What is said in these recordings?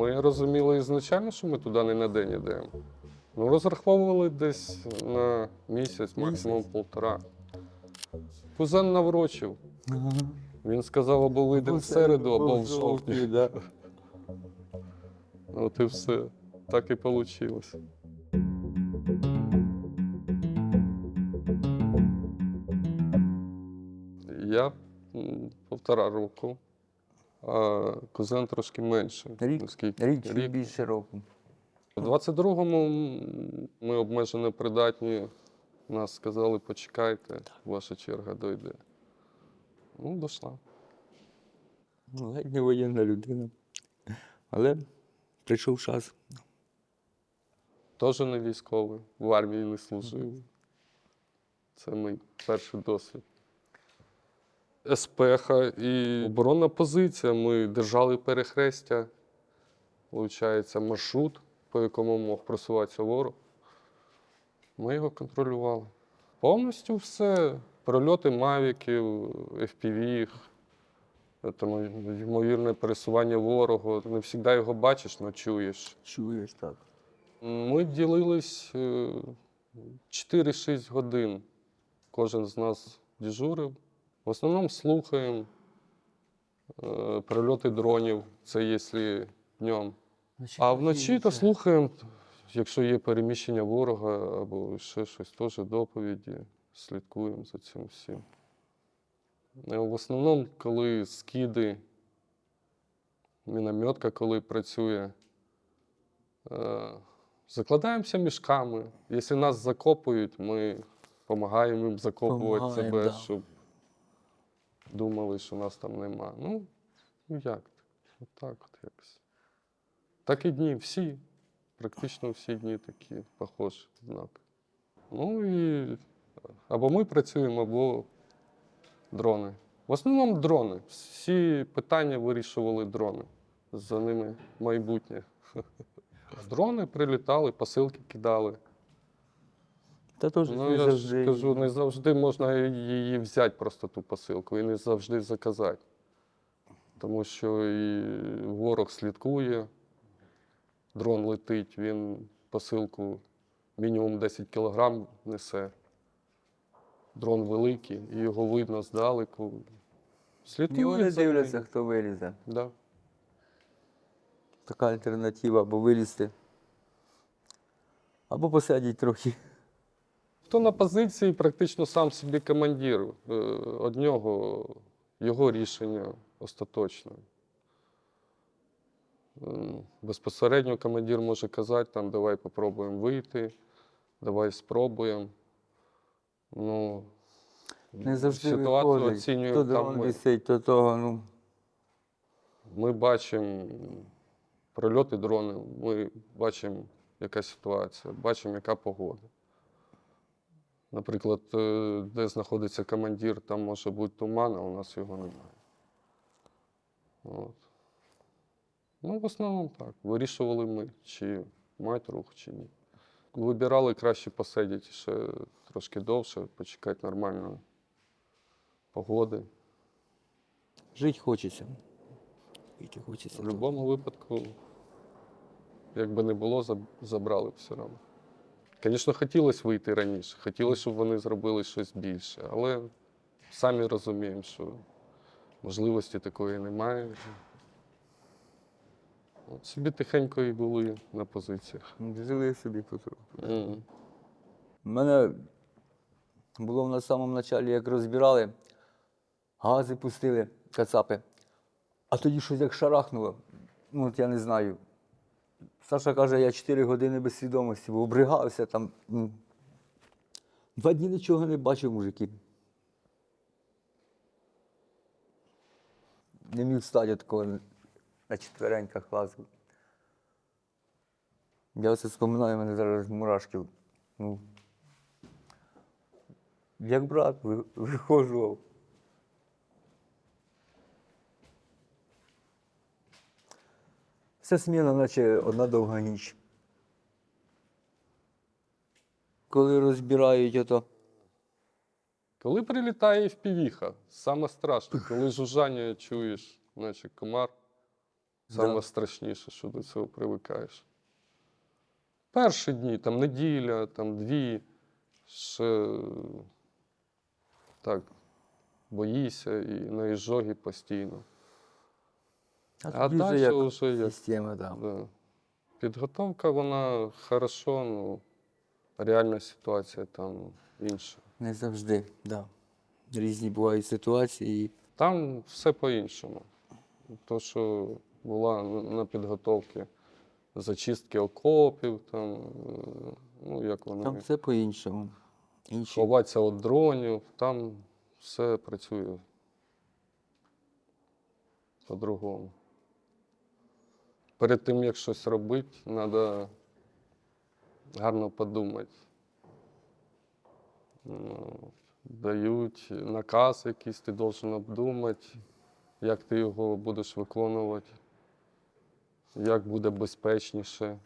Ми розуміли ізначально, що ми туди не на день йдемо. Ну, розраховували десь на місяць, максимум полтора. Кузен наврочив. Він сказав, або вийдемо в середу, або в жовтні. Да. От і все. Так і вийшло. Я півтора року, а кузен трошки менше. Рік? Наскільки? Рік чи більше року. У 22-му ми обмежено придатні. Нас сказали, почекайте, ваша черга дойде. Ну, дійшла. Ну, геть не воєнна людина. Але прийшов час. Теж не військовий, в армії не служив. Це мій перший досвід. Еспеха і оборонна позиція. Ми держали перехрестя, виходить, маршрут, по якому мог просуватися ворог. Ми його контролювали. Повністю все. Прольоти мавіків, FPV, тому ймовірне пересування ворогу. Не завжди його бачиш, але чуєш. Чуєш так. Ми ділились е, 4-6 годин. Кожен з нас дежурив. В основному слухаємо е, прильоти дронів, це якщо днем. А вночі то слухаємо, якщо є переміщення ворога або ще щось, теж доповіді, слідкуємо за цим всім. Е, В основному, коли скиди, мінометка, коли працює, е, закладаємося мішками. Якщо нас закопують, ми допомагаємо їм закопувати Помагаємо, себе, да. щоб думали, що нас там нема. Ну, ну як? Отак от якось. Так і дні всі. Практично всі дні такі похожі знак. Ну і або ми працюємо, або дрони. В основному дрони. Всі питання вирішували дрони. За ними майбутнє. Дрони прилітали, посилки кидали. Та теж Ну, не я ж кажу, не завжди можна її взяти просто ту посилку і не завжди заказати. Тому що і ворог слідкує, дрон летить, він посилку мінімум 10 кілограм несе. Дрон великий, і його видно здалеку. І Слідкує. вони за ним. дивляться, хто вилізе. Да. Така альтернатива, або вилізти. Або посидіть трохи. Хто на позиції, практично сам собі командир. Е, Од нього його рішення остаточне. Безпосередньо командир може казати, там, давай попробуємо вийти, давай спробуємо. Ну, Не завжди ситуацію виходить. оцінює То там ми. висить, то того, ну. Ми бачимо прильоти дрони, ми бачимо, яка ситуація, бачимо, яка погода. Наприклад, е, де знаходиться командир, там може бути туман, а у нас його немає. От. Ну, в основному так. Вирішували ми, чи мати рух, чи ні. Вибирали краще посидіти ще трошки довше, почекати нормальної погоди. Жити хочеться. Жити хочеться. В будь-якому випадку, як би не було, забрали б все одно. Звісно, хотілося вийти раніше, хотілося, щоб вони зробили щось більше, але самі розуміємо, що можливості такої немає. От собі тихенько і були на позиціях. Жили собі потроху. У мене було на самому початку, як розбирали, гази пустили, кацапи. А тоді щось як шарахнуло. Ну, от я не знаю. Саша каже, я 4 години без свідомості, бо обригався там. Два дні нічого не бачив, мужики. Не міг встати такого на четвереньках лазив. Я оце споминаю, мене зараз мурашки. Ну, як брат ви- Вся сміна, наче одна довга ніч. Коли розбирають ото. Коли прилітає впівіха, саме страшне, коли жужжання чуєш, наче комар. Саме Да. страшніше, що до цього привикаєш. Перші дні, там неділя, там дві, ще так, боїшся і на іжогі постійно. А тоді далі як вже як система, да. Да. Підготовка, вона хорошо, ну реальна ситуація там інша. Не завжди, да. Різні бувають ситуації. Там все по-іншому. То, що була на підготовці зачистки окопів, там, ну як вони Там все по-іншому. Інші. ховатися від дронів, там все працює по-другому. Перед тим, як щось робити, треба гарно подумати. Ну, Дають наказ якийсь, ти должен обдумати, як ти його будеш виконувати, як буде безпечніше.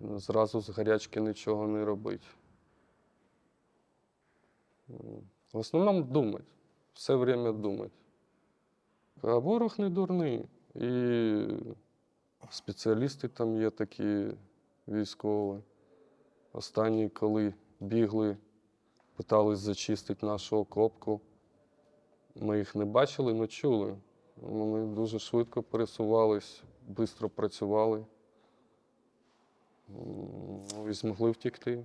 Зразу з гарячки нічого не робити. В основному думати. Все время думати. А ворог не дурний. І спеціалісти там є такі військові. Останні, коли бігли, питались зачистити нашу окопку. Ми їх не бачили, але чули. Вони дуже швидко пересувались, швидко працювали. І змогли втікти.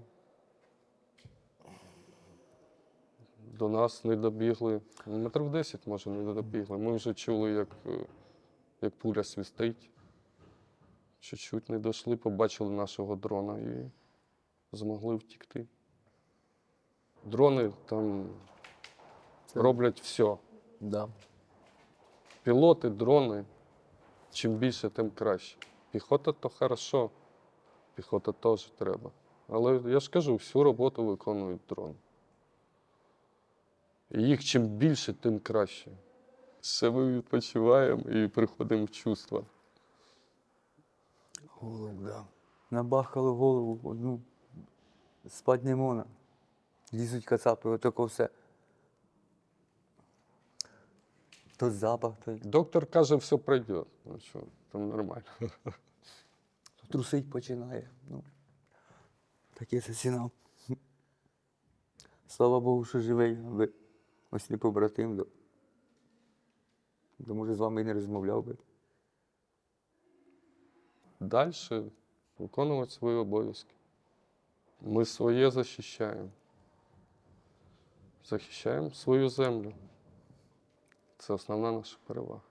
До нас не добігли. Метрів 10, може, не добігли. Ми вже чули, як, е, як пуля свистить. Чуть-чуть не дійшли, побачили нашого дрона і змогли втікти. Дрони там Це- роблять все. Да. Пілоти, дрони. Чим більше, тим краще. Піхота то хорошо. Піхота теж треба. Але я ж кажу, всю роботу виконують дрони. І їх чим більше, тим краще. Ще ми відпочиваємо і приходимо в чувства. Голову, да. Набахали голову одну. Спать не можна. Лізуть кацапи, отако все. То запах, то, Доктор каже, все пройде. Ну що, там нормально. трусить починає. Ну, таке це. Слава Богу, що живий, аби ось не побратим. То, може з вами і не розмовляв би. Далі виконувати свої обов'язки. Ми своє захищаємо. Захищаємо свою землю. Це основна наша перевага.